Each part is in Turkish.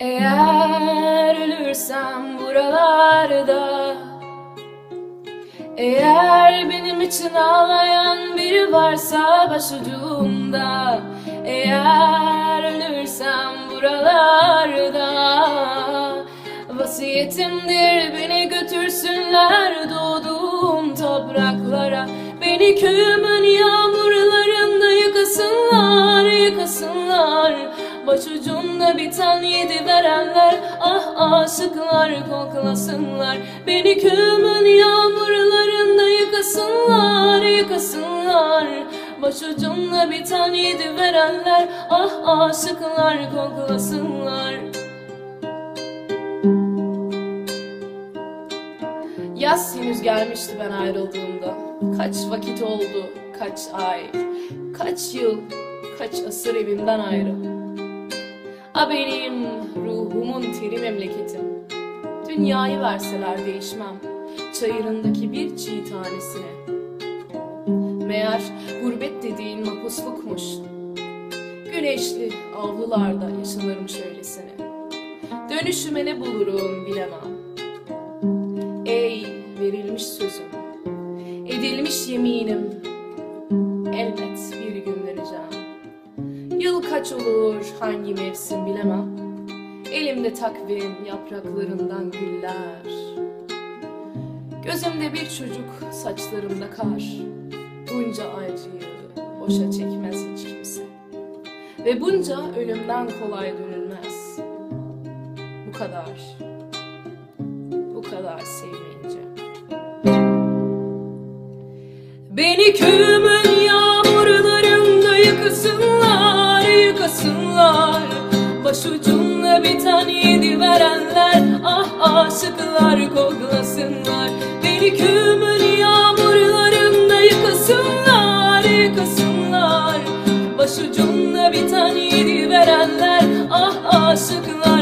Eğer ölürsem buralarda Eğer benim için ağlayan biri varsa başucumda Eğer ölürsem buralarda Vasiyetimdir beni götürsünler doğduğum topraklara. Beni köyümün yağmurlarında yıkasınlar, yıkasınlar Başucumda biten yedi verenler Ah aşıklar koklasınlar. Beni köyümün yağmurlarında yıkasınlar Yıkasınlar. Başucumda biten yedi verenler Ah aşıklar koklasınlar. Yaz henüz gelmişti ben ayrıldığımda. Kaç vakit oldu, kaç ay, kaç yıl, kaç asır evimden ayrı A benim ruhumun teri memleketim. Dünyayı verseler değişmem Çayırındaki bir çiğ tanesine. Meğer gurbet dediğin mapuslukmuş. Güneşli avlularda yaşanırmış öylesine. Dönüşüme ne bulurum bilemem. Ey verilmiş sözüm Edilmiş yeminim Yıl kaç olur hangi mevsim bilemem. Elimde takvim yapraklarından güller. Gözümde bir çocuk saçlarımda kar. Bunca acıyı boşa çekmez hiç kimse. Ve bunca ölümden kolay dönülmez. Bu kadar. Bu kadar sevmeyince Beni köyümün Başucumda biten yedi verenler. Ah aşıklar koklasınlar. Beni köyümün yağmurlarında yıkasınlar, yıkasınlar. Başucumda biten yedi verenler. Ah aşıklar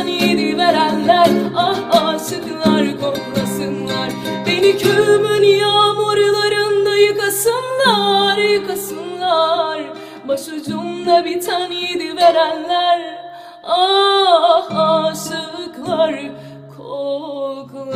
Biten yedi verenler Ah aşıklar koklasınlar. Beni köyümün yağmurlarında yıkasınlar, yıkasınlar. Başucumda biten yedi verenler Ah aşıklar koklasınlar